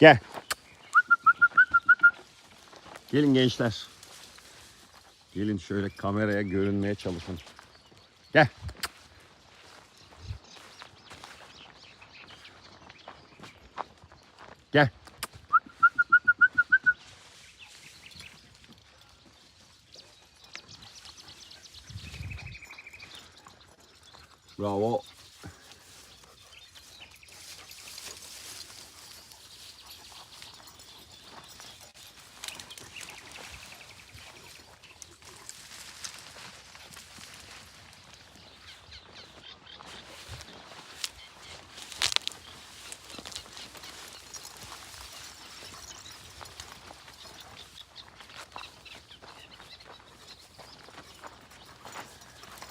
Gel. Gelin gençler. Gelin şöyle kameraya görünmeye çalışın. Gel. Gel. Bravo.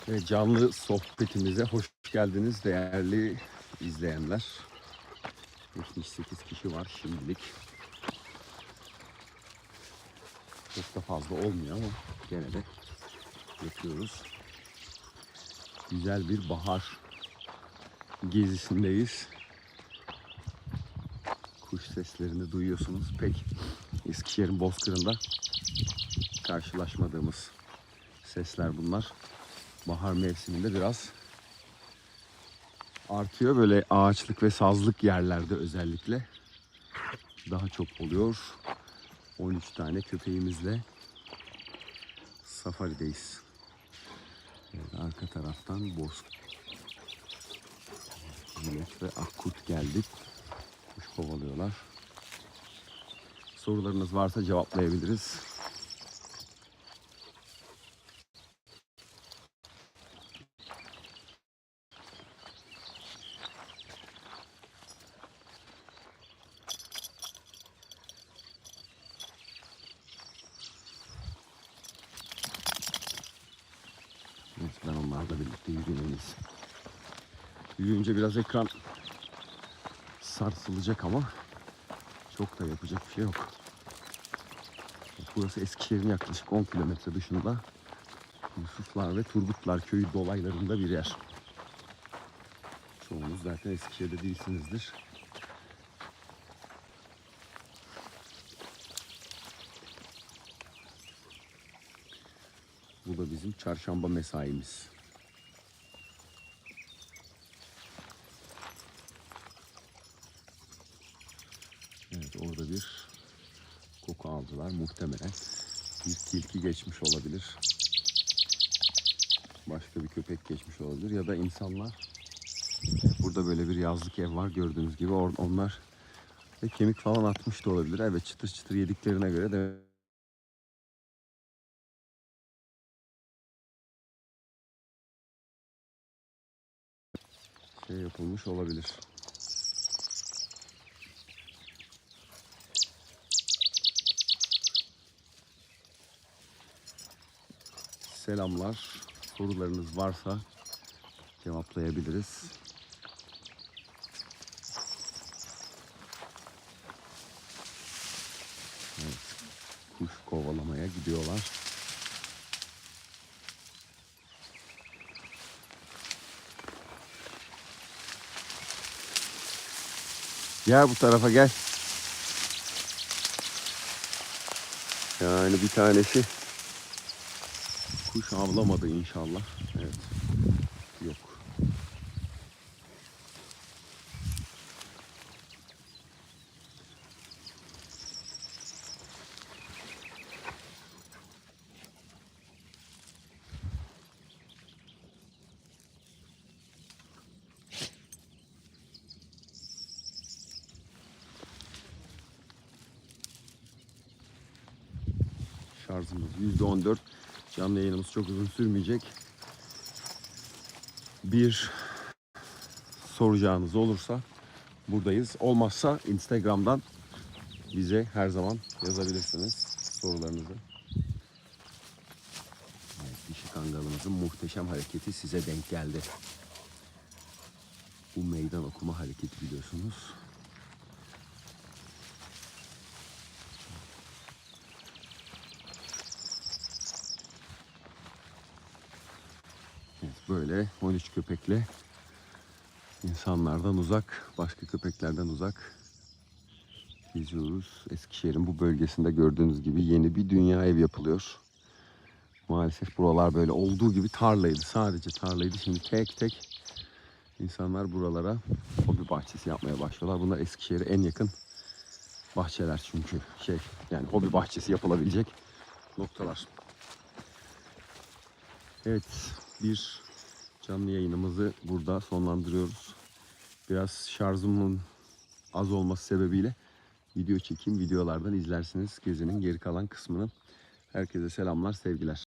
Ve canlı sohbetimize hoş geldiniz değerli izleyenler. 78 kişi var şimdilik. Çok da fazla olmuyor ama gene de yapıyoruz. Güzel bir bahar gezisindeyiz. Kuş seslerini duyuyorsunuz. Pek Eskişehir'in bozkırında karşılaşmadığımız sesler bunlar bahar mevsiminde biraz artıyor. Böyle ağaçlık ve sazlık yerlerde özellikle daha çok oluyor. 13 tane köpeğimizle safarideyiz. Evet, arka taraftan boz Millet ve Akkurt geldik. Kuş kovalıyorlar. Sorularınız varsa cevaplayabiliriz. Birlikte yürüyemeyiz. Yürüyünce biraz ekran sarsılacak ama çok da yapacak bir şey yok. Burası Eskişehir'in yaklaşık 10 kilometre dışında Yusuflar ve Turgutlar köyü dolaylarında bir yer. Çoğunuz zaten Eskişehir'de değilsinizdir. Bu da bizim çarşamba mesaimiz. Evet orada bir koku aldılar muhtemelen. Bir tilki geçmiş olabilir. Başka bir köpek geçmiş olabilir ya da insanlar burada böyle bir yazlık ev var gördüğünüz gibi. Onlar ve kemik falan atmış da olabilir. Evet çıtır çıtır yediklerine göre de şey yapılmış olabilir. Selamlar. Sorularınız varsa cevaplayabiliriz. Evet, kuş kovalamaya gidiyorlar. Gel bu tarafa gel. Yani bir tanesi kuş avlamadı inşallah. Evet. Yok. Şarjımız %14. Canlı yayınımız çok uzun sürmeyecek. Bir soracağınız olursa buradayız. Olmazsa Instagram'dan bize her zaman yazabilirsiniz sorularınızı. Evet, dişi kangalımızın muhteşem hareketi size denk geldi. Bu meydan okuma hareketi biliyorsunuz. Böyle 13 köpekle insanlardan uzak, başka köpeklerden uzak geziyoruz. Eskişehir'in bu bölgesinde gördüğünüz gibi yeni bir dünya ev yapılıyor. Maalesef buralar böyle olduğu gibi tarlaydı. Sadece tarlaydı. Şimdi tek tek insanlar buralara hobi bahçesi yapmaya başlıyorlar. Bunlar Eskişehir'e en yakın bahçeler çünkü şey yani hobi bahçesi yapılabilecek noktalar. Evet, bir canlı yayınımızı burada sonlandırıyoruz. Biraz şarjımın az olması sebebiyle video çekeyim. Videolardan izlersiniz gezinin geri kalan kısmını. Herkese selamlar, sevgiler.